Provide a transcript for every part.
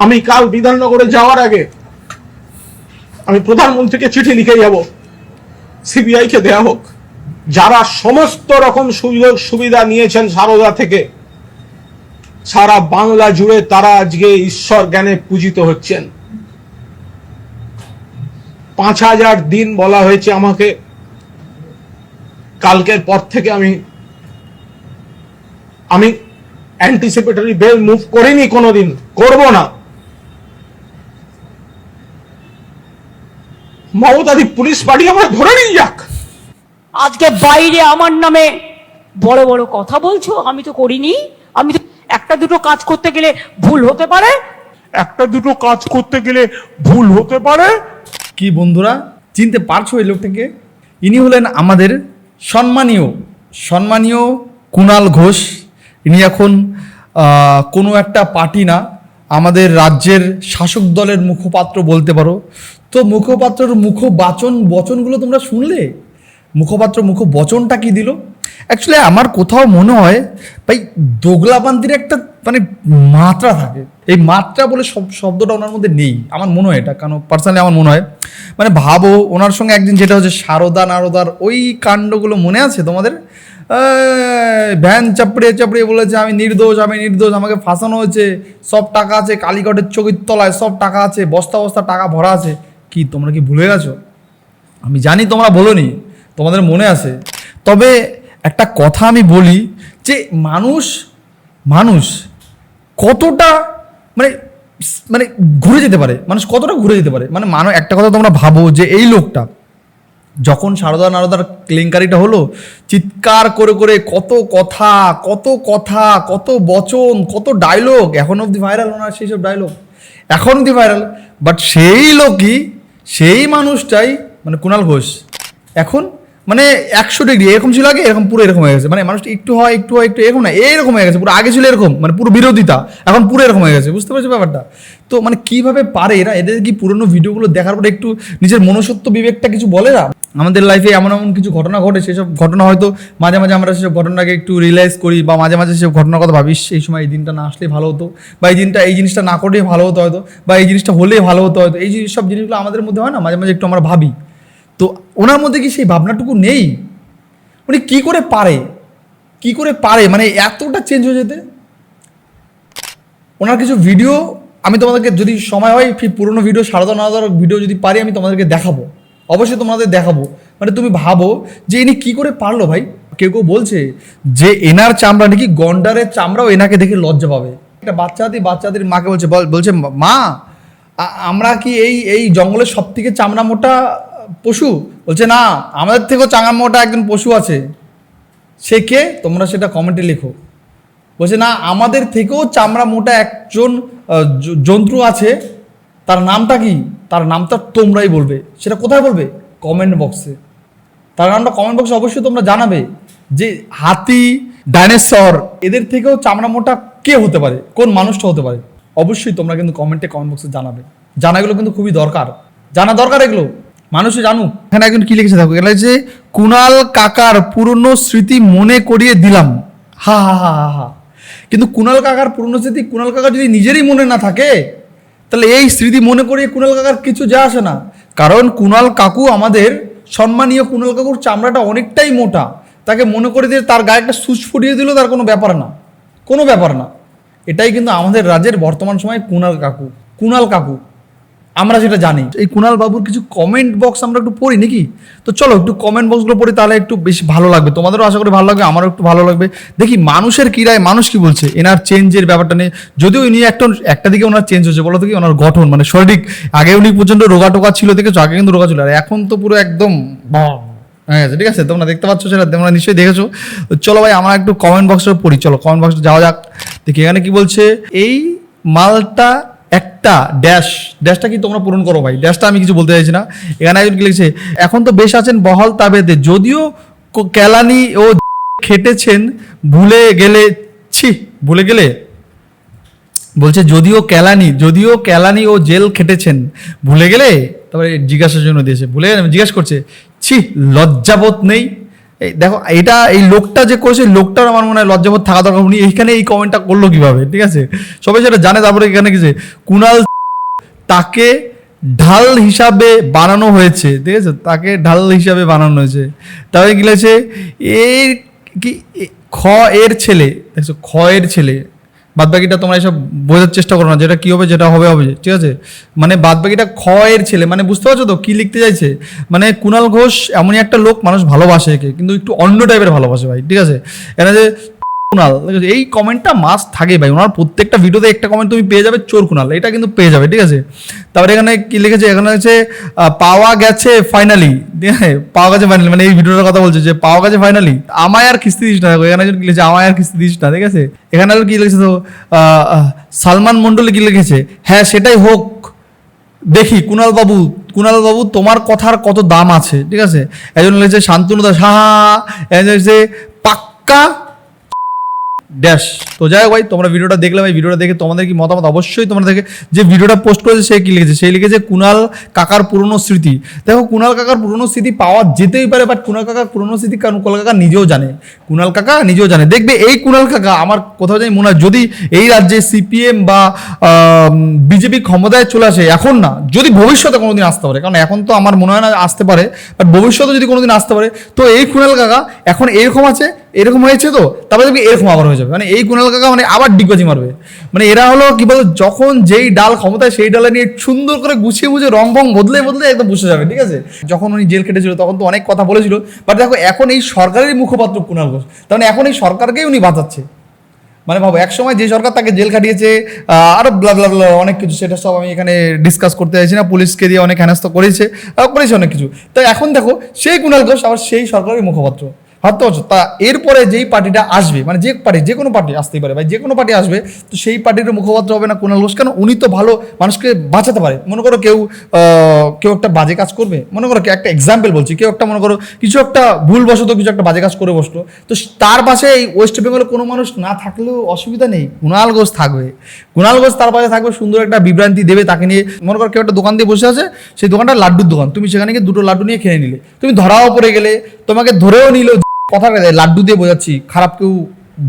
আমি কাল বিধাননগরে যাওয়ার আগে আমি প্রধানমন্ত্রীকে চিঠি লিখে যাব। সিবিআই কে দেয়া হোক। যারা সমস্ত রকম সুযোগ সুবিধা নিয়েছেন সারদা থেকে, সারা বাংলা জুড়ে তারা আজকে ঈশ্বর জ্ঞানে পূজিত হচ্ছেন। পাঁচ হাজার দিন বলা হয়েছে আমাকে। কালকের পর থেকে আমি আমি অ্যান্টিসিপেটরি বেল মুভ করিনি কোনোদিন, করব না। মমতাদি পুলিশ পাঠিয়ে আমরা ধরে নিয়ে যাক। আজকে বাইরে আমার নামে বড় বড় কথা বলছো আমি তো করিনি। আমি তো একটা দুটো কাজ করতে গেলে ভুল হতে পারে। একটা দুটো কাজ করতে গেলে ভুল হতে পারে। কি বন্ধুরা চিনতে পারছ এই লোকটাকে? ইনি হলেন আমাদের সম্মানীয় সম্মানীয় কুণাল ঘোষ। ইনি এখন কোনো একটা পার্টি না আমাদের রাজ্যের শাসক দলের মুখপাত্র বলতে পারো। তো মুখপাত্রর মুখবাচন বচনগুলো তোমরা শুনলে? মুখপাত্র মুখ বচনটা কি দিল? অ্যাকচুয়ালি আমার কোথাও মনে হয়, ভাই দোগলাবান্তির একটা মানে মাত্রা থাকে। এই মাত্রা বলে সব শব্দটা ওনার মধ্যে নেই। আমার মনে হয় এটা, কারণ পার্সোনালি আমার মনে হয় মানে ভাবো, ওনার সঙ্গে একদিন যেটা হচ্ছে সারদা নারদার ওই কাণ্ডগুলো মনে আছে তোমাদের? ভ্যান চাপড়িয়ে চাপড়িয়ে বলেছে, আমি নির্দোষ আমি নির্দোষ, আমাকে ফাঁসানো হয়েছে, সব টাকা আছে, কালীঘাটের চোখের তলায় সব টাকা আছে, বস্তা বস্তা টাকা ভরা আছে। কি, তোমরা কি ভুলে গেছো? আমি জানি তোমরা বলোনি। তোমাদের মনে আছে? তবে একটা কথা আমি বলি যে মানুষ মানুষ কতটা মানে মানে ঘুরে যেতে পারে, মানুষ কতটা ঘুরে যেতে পারে? মানে মানুষ একটা কথা তোমরা ভাবো যে এই লোকটা যখন সারদা নারদার কেলেঙ্কারিটা হলো, চিৎকার করে করে কত কথা কত কথা, কত বচন, কত ডায়লগ এখন অবধি ভাইরাল ওনার সেই সব ডায়লগ এখন অবধি ভাইরাল বাট সেই লোকই, সেই মানুষটাই মানে কুণাল ঘোষ, এখন মানে একশো ডিগ্রি, এরকম ছিল আগে, এরকম পুরো এরকম হয়ে গেছে। মানে মানুষটা একটু হয় একটু হয়, একটু এরকম না, এরকম হয়ে গেছে, পুরো আগে ছিল এরকম মানে পুরো বিরোধিতা, এখন পুরো এরকম হয়ে গেছে, বুঝতে পারছ ব্যাপারটা? তো মানে কীভাবে পারে এরা? এদের কি পুরনো ভিডিওগুলো দেখার পরে একটু নিজের মনুষ্যত্ব বিবেকটা কিছু বলে না? আমাদের লাইফে এমন এমন কিছু ঘটনা ঘটে, সেসব ঘটনা হয়তো মাঝে মাঝে আমরা সেসব ঘটনাকে একটু রিয়েলাইজ করি, বা মাঝে মাঝে সেসব ঘটনার কথা ভাবিস এই সময় এই দিনটা না আসলে ভালো হতো, বা এই দিনটা, এই জিনিসটা না করলেই ভালো হতো হয়তো, বা এই জিনিসটা হলেই ভালো হতো হয়তো, এই সব জিনিসগুলো আমাদের মধ্যে হয় না? মাঝে মাঝে একটু আমরা ভাবি। তো ওনার মধ্যে কি সেই ভাবনাটুকু নেই? উনি কি করে পারে? কি করে পারে? মানে এতটা চেঞ্জ হয়ে যেতে? ওনার কিছু ভিডিও আমি তোমাদেরকে যদি সময় হয় পুরোনো ভিডিও সারদা নারদার ভিডিও যদি পারি, আমি তোমাদেরকে দেখাবো। অবশ্যই তোমাদের দেখাবো। মানে তুমি ভাবো যে ইনি কি করে পারল ভাই? কেউ কেউ বলছে যে এনার চামড়া নাকি গন্ডারের চামড়াও এনাকে দেখে লজ্জা পাবে। একটা বাচ্চা বাচ্চাদের বাচ্চাদের মাকে বলছে, বল- বলছে, মা আমরা কি এই এই জঙ্গলের সব থেকে চামড়া মোটা পশু? বলছে, না, আমাদের থেকেও চামড়া মোটা একজন পশু আছে। সে কে? তোমরা সেটা কমেন্টে লেখো। বলছে, না, আমাদের থেকেও চামড়া মোটা একজন জন্তু আছে। তার নামটা কি? তার নামটা তোমরাই বলবে। সেটা কোথায় বলবে? কমেন্ট বক্সে তার নামটা কমেন্ট বক্সে অবশ্যই তোমরা জানাবে যে হাতি ডাইনোসর এদের থেকেও চামড়া মোটা কে হতে পারে? কোন মানুষটা হতে পারে? অবশ্যই তোমরা কিন্তু কমেন্টে কমেন্ট বক্সে জানাবে। জানাগুলো কিন্তু খুবই দরকার। জানা দরকার এগুলো। মানুষে জানুক। এখানে একজন কি লিখেছে দেখো এটা যে কুণাল কাকার পুরনো স্মৃতি মনে করিয়ে দিলাম। হা হা হা হা হা। কিন্তু কুণাল কাকার পুরনো স্মৃতি কুণাল কাকার যদি নিজেরই মনে না থাকে, তাহলে এই স্মৃতি মনে করিয়ে কুণাল কাকার কিছু যা আসে না। কারণ কুণাল কাকু আমাদের সম্মানীয় কুণাল কাকুর চামড়াটা অনেকটাই মোটা। তাকে মনে করে দিয়ে তার গায়ে একটা সুচ ফুটিয়ে দিল তার কোনো ব্যাপার না। কোনো ব্যাপার না। এটাই কিন্তু আমাদের রাজ্যের বর্তমান সময় কুণাল কাকু কুণাল কাকু। আমরা যেটা জানি। এই কুণাল বাবুর কিছু কমেন্ট বক্স আমরা একটু পড়ি, নাকি? তো চলো একটু কমেন্ট বক্সগুলো পড়ি, তাহলে একটু বেশি ভালো লাগবে। তোমাদেরও আশা করি ভালো লাগবে, আমারও একটু ভালো লাগবে। দেখি, মানুষের কি রায়, মানুষ কি বলছে? এনার চেঞ্জের ব্যাপারটা নিয়ে, যদিও ইনি একটা একটা দিকে ওনার চেঞ্জ হচ্ছে বলো কি, ওনার গঠন মানে শারীরিক আগে উনি পর্যন্ত রোগা টোকা ছিল, দেখেছ? আগে কিন্তু রোগা ছিল, আর এখন তো পুরো একদম হ্যাঁ ঠিক আছে, তোমরা দেখতে পাচ্ছ সেটা, তোমরা নিশ্চয়ই দেখেছ। চলো ভাই, আমরা একটু কমেন্ট বক্সে পড়ি, চলো কমেন্ট বক্সে যাওয়া যাক। দেখি, এখানে কি বলছে? এই মালটা একটা ড্যাশ ড্যাশটা কি তোমরা পূরণ করো ভাই। ড্যাশটা আমি কিছু বলতে চাইছি না। এখানে একজন লিখছে, এখন তো বেশ আছেন বহল তাবেতে, যদিও কো- কেলানি ও খেটেছেন, ভুলে গেলে ছি, ভুলে গেলে? বলছে, যদিও কেলানি যদিও কেলানি ও জেল খেটেছেন, ভুলে গেলে? তারপরে জিজ্ঞাসার জন্য দিয়েছে, ভুলে গেলে? জিজ্ঞাসা করছে, ছি, লজ্জাবোধ নেই? দেখো, এটা এই লোকটা যে করেছে লোকটার আমার মনে হয় লজ্জাবোধ থাকা দরকার। উনি এইখানে এই কমেন্টটা করল কীভাবে, ঠিক আছে? সবাই সেটা জানে, তারপরে এখানে কিছু কুনাল তাকে ঢাল হিসাবে বানানো হয়েছে, ঠিক আছে? তাকে ঢাল হিসাবে বানানো হয়েছে। তারপরে লাগছে এর কি খ এর ছেলে, দেখছ, খ এর ছেলে। বাদ বাকিটা তোমরা এসব বোঝার চেষ্টা করো না, যেটা কী হবে, যেটা হবে হবে, ঠিক আছে? মানে বাদবাকিটা খ এর ছেলে মানে বুঝতে পারছ তো কী লিখতে চাইছে? মানে কুণাল ঘোষ এমনই একটা লোক, মানুষ ভালোবাসে একে, কিন্তু একটু অন্য টাইপের ভালোবাসে ভাই, ঠিক আছে? এরা যে ঠিক এই কমেন্টটা মাস্ট থাকে ভাই। ওনার প্রত্যেকটা ভিডিওতে একটা কমেন্ট তুমি পেয়ে যাবে চোর কুণাল এটা কিন্তু পেয়ে যাবে ঠিক আছে? তারপরে এখানে কি লিখেছে? এখানে হচ্ছে পাওয়া গেছে ফাইনালি পাওয়া গেছে ফাইনালি মানে এই ভিডিওটার কথা বলছে যে পাওয়া গেছে ফাইনালি আমায় আর কিস্তি দিস না এখানে একজন কি লিখেছে আমায় আর কিস্তি দিস না ঠিক আছে? এখানে আর কি লিখেছে তো সালমান মন্ডলে কি লিখেছে? হ্যাঁ সেটাই হোক। দেখি কুণাল বাবু কুণাল বাবু তোমার কথার কত দাম আছে ঠিক আছে? একজন লিখেছে শান্তনু দাস হা হা, হা। একজন লিখেছে পাক্কা ড্যাশ। তো যাই হোক ভাই, তোমরা ভিডিওটা দেখলে ভাই, ভিডিওটা দেখে তোমাদের কি মতামত? অবশ্যই তোমরা দেখে যে ভিডিওটা পোস্ট করেছে সে কি লিখেছে? সেই লিখেছে কুনাল কাকার পুরনো স্মৃতি। দেখো, কুনাল কাকার পুরনো স্মৃতি পাওয়া যেতেই পারে বাট কুনাল কাকার পুরনো স্মৃতি কারণ কুণাল কাকা নিজেও জানে। কুনাল কাকা নিজেও জানে। দেখবে এই কুণাল কাকা, আমার কোথাও জানি মনে হয় যদি এই রাজ্যে সিপিএম বা বিজেপি ক্ষমতায় চলে আসে, এখন না, যদি ভবিষ্যতে কোনোদিন আসতে পারে, কারণ এখন তো আমার মনে হয় না আসতে পারে বাট ভবিষ্যতে যদি কোনোদিন আসতে পারে, তো এই কুণাল কাকা এখন এরকম আছে এরকম হয়েছে তো তারপরে দেখবি এরকম আবার হয়ে যাবে। মানে এই কুণাল কাকা মানে আবার ডিগবাজি মারবে। মানে এরা হলো কি বলতো যখন যেই ডাল ক্ষমতায় সেই ডালে নিয়ে সুন্দর করে গুছিয়ে গুছিয়ে রং বং বদলে বদলে একদম বসে যাবে ঠিক আছে? যখন উনি জেল কেটেছিল তখন তো অনেক কথা বলেছিল। বাট দেখো এখন এই সরকারের মুখপাত্র কুণাল ঘোষ। তার মানে এখন এই সরকারকেই উনি বাঁচাচ্ছে। মানে ভাবো এক সময় যে সরকার তাকে জেল খাটিয়েছে আহ, আরও ব্লা অনেক কিছু সেটা সব আমি এখানে ডিসকাস করতে চাইছি না। পুলিশকে দিয়ে অনেক হেনস্থ করেছে করেছে অনেক কিছু। তো এখন দেখো সেই কুণাল ঘোষ আবার সেই সরকারের মুখপাত্র। ভাবতে পারছ? তা এরপরে যেই পার্টিটা আসবে মানে যে পার্টি, যে কোনো পার্টি আসতেই পারে, ভাই, যে কোনো পার্টি আসবে, তো সেই পার্টির মুখপাত্র হবে না কুণাল ঘোষ। কেন? উনি তো ভালো মানুষকে বাঁচাতে পারে। মনে করো কেউ কেউ একটা বাজে কাজ করবে। মনে করো একটা এক্সাম্পল বলছি, কেউ একটা, মনে করো কিছু একটা ভুলবশত কিছু একটা বাজে কাজ করে বসল। তো তার পাশে এই ওয়েস্ট বেঙ্গলে কোনো মানুষ না থাকলেও অসুবিধা নেই। কুণাল ঘোষ থাকবে। কুণাল ঘোষ তার পাশে থাকবে, সুন্দর একটা বিভ্রান্তি দেবে তাকে নিয়ে। মনে করো কেউ একটা দোকান দিয়ে বসে আছে, সেই দোকানটা লাড্ডুর দোকান। তুমি সেখানে গিয়ে দুটো লাড্ডু নিয়ে খেয়ে নিলে। তুমি ধরাও পড়ে গেলে, তোমাকে ধরেও নিল কথা লাড্ডু দিয়ে বোঝাচ্ছি, খারাপ কেউ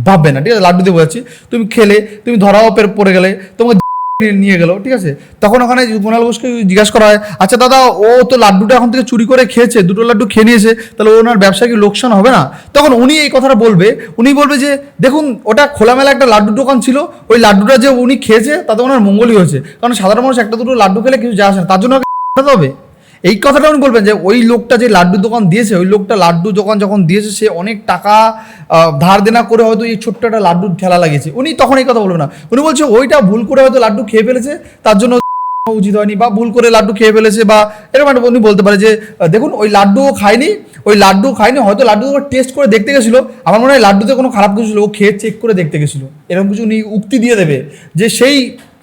ভাববে না, ঠিক আছে? লাড্ডু দিয়ে বোঝাচ্ছি। তুমি খেলে, তুমি ধরাও পড়ে গেলে, তোমাকে নিয়ে গেল, ঠিক আছে? তখন ওখানে কুণাল ঘোষকে জিজ্ঞাসা করা হয় আচ্ছা দাদা, ও তো লাড্ডুটা এখন থেকে চুরি করে খেয়েছে, দুটো লাড্ডু খেয়ে নিয়েছে, তাহলে ওনার ব্যবসায় কি লোকসান হবে না? তখন উনি এই কথাটা বলবে, উনি বলবে যে, দেখুন, ওটা খোলামেলা একটা লাড্ডুর দোকান ছিল, ওই লাড্ডুটা যে উনি খেয়েছে, তাতে ওনার মঙ্গলই হয়েছে। কারণ সাধারণ মানুষ একটা দুটো লাড্ডু খেলে কিছু যায় আসে না, তার জন্য হবে। এই কথাটা উনি বলবেন যে ওই লোকটা যে লাড্ডু দোকান দিয়েছে, ওই লোকটা লাড্ডু দোকান যখন দিয়েছে, সে অনেক টাকা ধার দেনা করে হয়তো এই ছোট্ট একটা লাড্ডু ঠেলা লাগিয়েছে। উনি তখন এই কথা বলবেন না। উনি বলছে, ওইটা ভুল করে হয়তো লাড্ডু খেয়ে ফেলেছে, তার জন্য উচিত হয়নি বা ভুল করে লাড্ডু খেয়ে ফেলেছে বা এরকম একটা উনি বলতে পারে যে দেখুন, ওই লাড্ডুও খায়নি, ওই লাড্ডু খায়নি, হয়তো লাড্ডু টেস্ট করে দেখতে গেছিল। আমার মনে হয় লাড্ডুতে কোনো খারাপ কিছু ছিল, ও খেয়ে চেক করে দেখতে গেছিল। এরকম কিছু উনি উক্তি দিয়ে দেবে যে সেই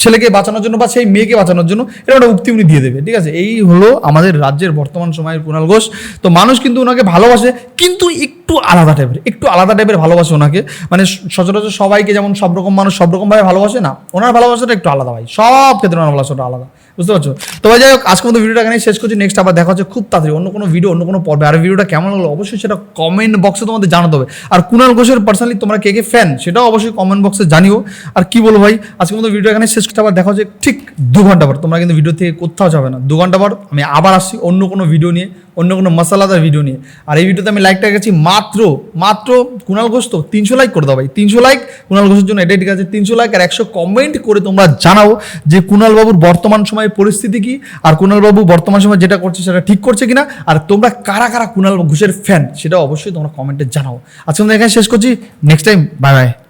ছেলেকে বাঁচানোর জন্য বা সেই মেয়েকে বাঁচানোর জন্য এরকম একটা উক্তি উনি দিয়ে দেবে, ঠিক আছে? এই হলো আমাদের রাজ্যের বর্তমান সময়ের কুণাল ঘোষ। তো মানুষ কিন্তু ওনাকে ভালোবাসে, কিন্তু একটু আলাদা টাইপের একটু আলাদা টাইপের ভালোবাসে ওনাকে। মানে সচরাচর সবাইকে যেমন সব রকম মানুষ সব রকমভাবে ভালোবাসে না, ওনার ভালোবাসাটা একটু আলাদা ভাই, সব ক্ষেত্রে ওনার ভালোবাসাটা আলাদা। বুঝতে পারছ? তবে যাই হোক আজকে মতো ভিডিওটা এখানে শেষ করছি। নেক্সট আবার দেখা হচ্ছে খুব তাড়াতাড়ি অন্য কোনো ভিডিও অন্য কোনো পর্বে। আর ভিডিওটা কেমন হলো অবশ্যই সেটা কমেন্ট বক্সে তোমাদের জানাতে হবে। আর কুণাল ঘোষের পার্সোনালি তোমরা কে কে ফ্যান সেটাও অবশ্যই কমেন্ট বক্সে জানিও। আর কি বলব ভাই আজকে মতো ভিডিও এখানে শেষ করতে আবার দেখা হচ্ছে ঠিক দু ঘণ্টা পর। তোমরা কিন্তু ভিডিও থেকে কোথাও যাবে না। দু ঘণ্টা পর আমি আবার আসছি অন্য কোনো ভিডিও নিয়ে। অন্য কোনো মশলাদার ভিডিও নিয়ে। আর এই ভিডিওতে আমি লাইকটা গেছি মাত্র মাত্র কুণাল ঘোষ তো তিনশো লাইক করে দাও ভাই। তিনশো লাইক কুণাল ঘোষের জন্য এটাই ঠিক আছে, তিনশো লাইক আর একশো কমেন্ট করে তোমরা জানাও যে কুণাল বাবুর বর্তমান সময়ের পরিস্থিতি কি, আর কুণাল বাবু বর্তমান সময় যেটা করছে সেটা ঠিক করছে কিনা, আর তোমরা কারা কারা কুণাল ঘোষের ফ্যান সেটা অবশ্যই তোমরা কমেন্টে জানাও। আজকে আমরা এখানে শেষ করছি নেক্সট টাইম বাই বাই